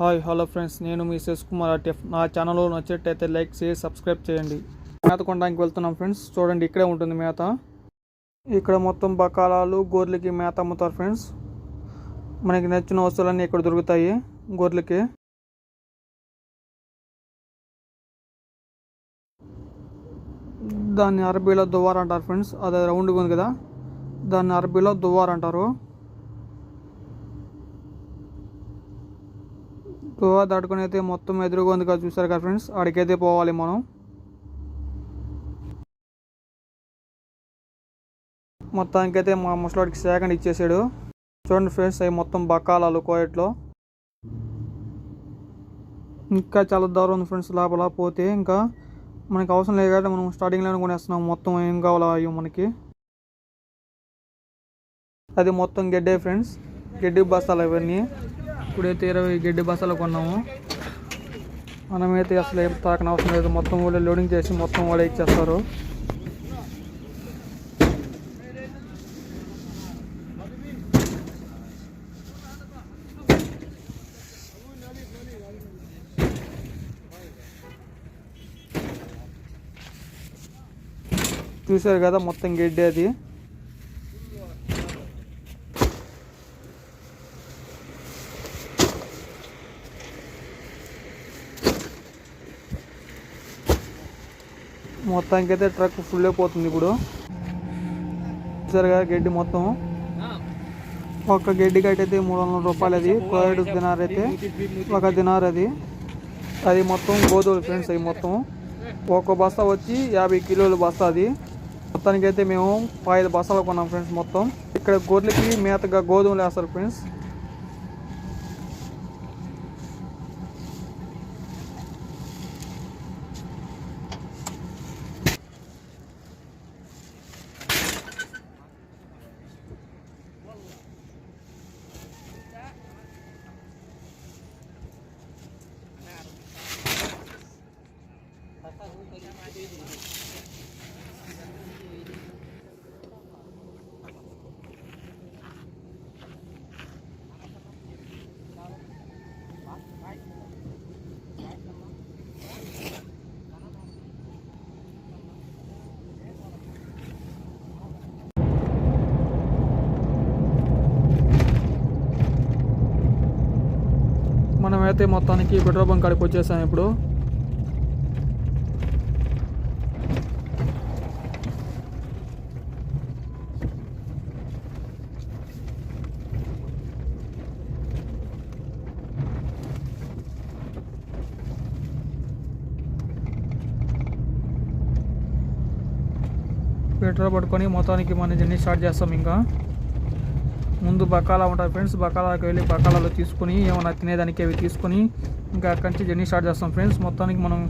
Hi hello friends నేను మీ శేష్ కుమార్ ఆర్టిఎఫ్. నా ఛానల్లో నచ్చినట్టయితే లైక్ చేసి సబ్స్క్రైబ్ చేయండి. మేత కొనడానికి వెళ్తున్నాం ఫ్రెండ్స్. చూడండి ఇక్కడే ఉంటుంది మేత. ఇక్కడ మొత్తం బకాలాలు గోర్లకి మేత అమ్ముతారు ఫ్రెండ్స్. మనకి నచ్చిన వస్తువులన్నీ ఇక్కడ దొరుకుతాయి గోర్లకి. దాన్ని అరబీలో దువ్వార్ అంటారు ఫ్రెండ్స్. అది రౌండ్గా ఉంది కదా. దాన్ని అరబీలో దువ్వార్ అంటారు. గోవా దాటుకుని అయితే మొత్తం ఎదురుగా ఉంది కదా చూసారు కదా ఫ్రెండ్స్ అడికైతే పోవాలి మనం. మొత్తానికైతే మా ముసలాడికి సెకండ్ ఇచ్చేసాడు. చూడండి ఫ్రెండ్స్ అవి మొత్తం బకాలాలు కోయట్లో. ఇంకా చాలా దారు ఉంది ఫ్రెండ్స్ లోపల పోతే ఇంకా మనకి అవసరం లేదు కాబట్టి మనం స్టార్టింగ్లోనే కొనేస్తున్నాం. మొత్తం ఏం కావాలో అవి మనకి. అది మొత్తం గడ్డే ఫ్రెండ్స్ గడ్డి బస్తాలు అవన్నీ ఇప్పుడైతే ఇరవై గడ్డి బసలు కొన్నాము. మనమైతే అసలు ఏం తాకన అవసరం లేదు. మొత్తం వాళ్ళు లోడింగ్ చేసి మొత్తం వాళ్ళే ఇచ్చేస్తారు. చూసారు కదా మొత్తం గడ్డి అది. మొత్తానికి అయితే ట్రక్ ఫుల్ అయిపోతుంది ఇప్పుడు. చూసారు గడ్డి మొత్తం. ఒక గడ్డి కట్టి అయితే మూడు వందల రూపాయలు అది. కోయడు దినార్ అయితే ఒక దినార్ అది. అది మొత్తం గోధుమలు ఫ్రెండ్స్ అవి మొత్తం. ఒక బస్తా వచ్చి యాభై కిలోల బస్తా అది. మొత్తానికి అయితే మేము ఐదు బస్తాలు కొన్నాం ఫ్రెండ్స్ మొత్తం. ఇక్కడ గొర్రెలకి మేతగా గోధుమలు వేస్తారు ఫ్రెండ్స్ మనమైతే మొత్తానికి పెట్రోల్ బంక్ కాడికి వచ్చేసాం ఇప్పుడు. పెట్రోల్ పట్టుకొని మొత్తానికి మన జర్నీ స్టార్ట్ చేస్తాం ఇంకా. ముందు బకాలా ఉంటాయి ఫ్రెండ్స్. బకాలాకి వెళ్ళి బకాలాలో తీసుకొని ఏమైనా తినేదానికి అవి తీసుకొని ఇంకా అక్కడి నుంచి జర్నీ స్టార్ట్ చేస్తాం ఫ్రెండ్స్. మొత్తానికి మనం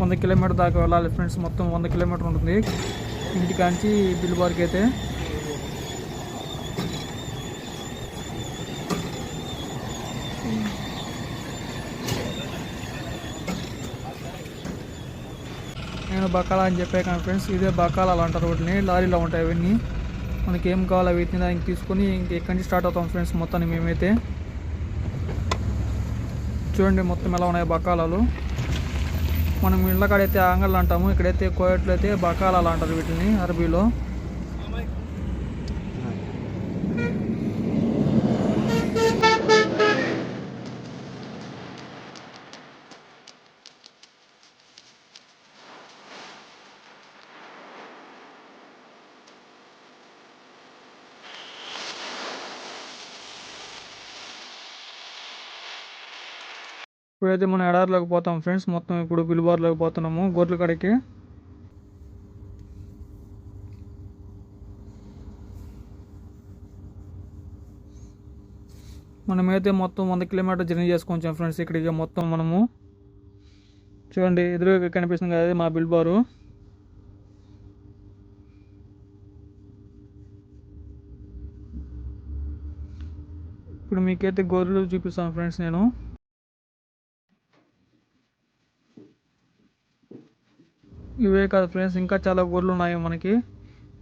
వంద కిలోమీటర్ దాకా వెళ్ళాలి ఫ్రెండ్స్. మొత్తం వంద కిలోమీటర్ ఉంటుంది. ఇంటికాంచి బిల్బార్కి అయితే నేను బకాలా అని చెప్పే కానీ ఫ్రెండ్స్ ఇదే బకాలాలు అంటారు వాటిని. లారీలో ఉంటాయి అవన్నీ. మనకి ఏం కావాలో అవి దానికి తీసుకొని ఇంక ఎక్కడి నుంచి స్టార్ట్ అవుతాం ఫ్రెండ్స్ మొత్తాన్ని మేమైతే. చూడండి మొత్తం ఎలా ఉన్నాయి బకాలాలు. మనం ఇళ్ళకాడైతే ఆంగళ్ళు అంటాము ఇక్కడైతే కోయట్లో అయితే బకాలాలు అంటారు వీటిని అరబీలో. ఇప్పుడైతే మనం ఎడారిలోకి పోతాం ఫ్రెండ్స్. మొత్తం ఇప్పుడు బిల్బార్లోకి పోతున్నాము. గొర్రెల కాడికి. మనమైతే మొత్తం వంద కిలోమీటర్ జర్నీ చేసుకొచ్చాం ఫ్రెండ్స్. ఇక్కడికి మొత్తం మనము. చూడండి ఎదురుగా కనిపిస్తుంది కదా మా బిల్బారు. ఇప్పుడు మీకైతే గొర్రెలు చూపిస్తాను ఫ్రెండ్స్ నేను. ఇవే కాదు ఫ్రెండ్స్ ఇంకా చాలా గొర్రెలు ఉన్నాయి మనకి.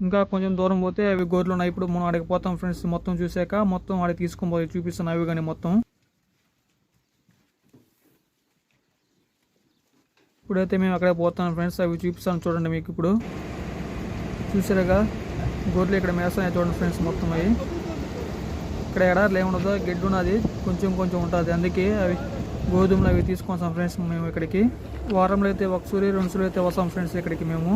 ఇంకా కొంచెం దూరం పోతే అవి గొర్రెలు ఉన్నాయి ఇప్పుడు మనం ఆడికి పోతాం ఫ్రెండ్స్ మొత్తం చూసాక మొత్తం అడిగి తీసుకొని పోయి చూపిస్తాను అవి కానీ మొత్తం. ఇప్పుడైతే మేము అక్కడ పోతాం ఫ్రెండ్స్ అవి చూపిస్తాను చూడండి మీకు ఇప్పుడు. చూసారుగా గోర్లు ఇక్కడ మేస్తాయి చూడండి ఫ్రెండ్స్ మొత్తం అవి. ఇక్కడ ఎడారులు ఏముండదో గెడ్డు ఉన్నది కొంచెం కొంచెం ఉంటుంది. అందుకే అవి గోధుమలు అవి తీసుకొస్తాం ఫ్రెండ్స్ మేము ఇక్కడికి. వారంలో అయితే ఒక సూర్య రెండు సూర్యులు అయితే వస్తాం ఫ్రెండ్స్ ఇక్కడికి మేము.